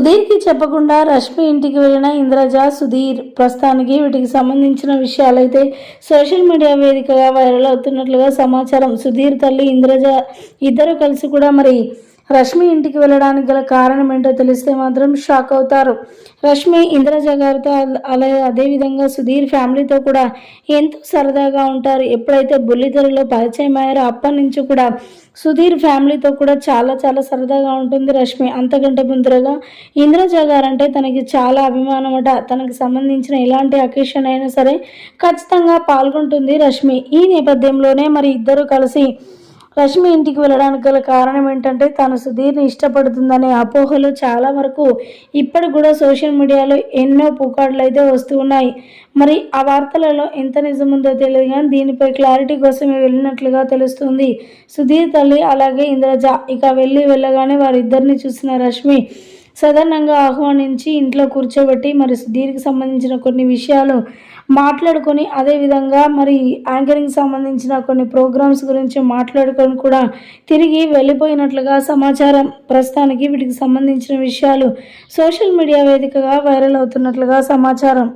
సుధీర్కి చెప్పకుండా రష్మి ఇంటికి వెళ్ళిన ఇంద్రజ సుధీర్ ప్రస్తుతానికి వీటికి సంబంధించిన విషయాలైతే సోషల్ మీడియా వేదికగా వైరల్ అవుతున్నట్లుగా సమాచారం. సుధీర్ తల్లి ఇంద్రజ ఇద్దరు కలిసి కూడా మరి రష్మి ఇంటికి వెళ్ళడానికి గల కారణం ఏంటో తెలిస్తే మాత్రం షాక్ అవుతారు. రష్మి ఇంద్రజ గారితో అలా అలాగే అదేవిధంగా సుధీర్ ఫ్యామిలీతో కూడా ఎంతో సరదాగా ఉంటారు. ఎప్పుడైతే బుల్లితెరలో పరిచయం అయ్యారో అప్పటి నుంచి కూడా సుధీర్ ఫ్యామిలీతో కూడా చాలా చాలా సరదాగా ఉంటుంది రష్మి. అంతకంటే ముందరగా ఇంద్రజ గారంటే తనకి చాలా అభిమానం అట. తనకి సంబంధించిన ఎలాంటి అకేషన్ అయినా సరే ఖచ్చితంగా పాల్గొంటుంది రష్మి. ఈ నేపథ్యంలోనే మరి ఇద్దరు కలిసి రష్మి ఇంటికి వెళ్ళడానికి గల కారణం ఏంటంటే తను సుధీర్ని ఇష్టపడుతుందనే అపోహలు చాలా వరకు ఇప్పటికి కూడా సోషల్ మీడియాలో ఎన్నో పుకార్లు అయితే వస్తూ ఉన్నాయి. మరి ఆ వార్తలలో ఎంత నిజం ఉందో తెలియదు కానీ దీనిపై క్లారిటీ కోసమే వెళ్ళినట్లుగా తెలుస్తుంది. సుధీర్ తల్లి అలాగే ఇంద్రజ ఇక వెళ్ళి వెళ్ళగానే వారిద్దరిని చూసిన రష్మి సాధారణంగా ఆహ్వానించి ఇంట్లో కూర్చోబెట్టి మరి దీనికి సంబంధించిన కొన్ని విషయాలు మాట్లాడుకొని అదేవిధంగా మరి యాంకరింగ్ సంబంధించిన కొన్ని ప్రోగ్రామ్స్ గురించి మాట్లాడుకొని కూడా తిరిగి వెళ్ళిపోయినట్లుగా సమాచారం ప్రస్తుతానికి వీటికి సంబంధించిన విషయాలు సోషల్ మీడియా వేదికగా వైరల్ అవుతున్నట్లుగా సమాచారం.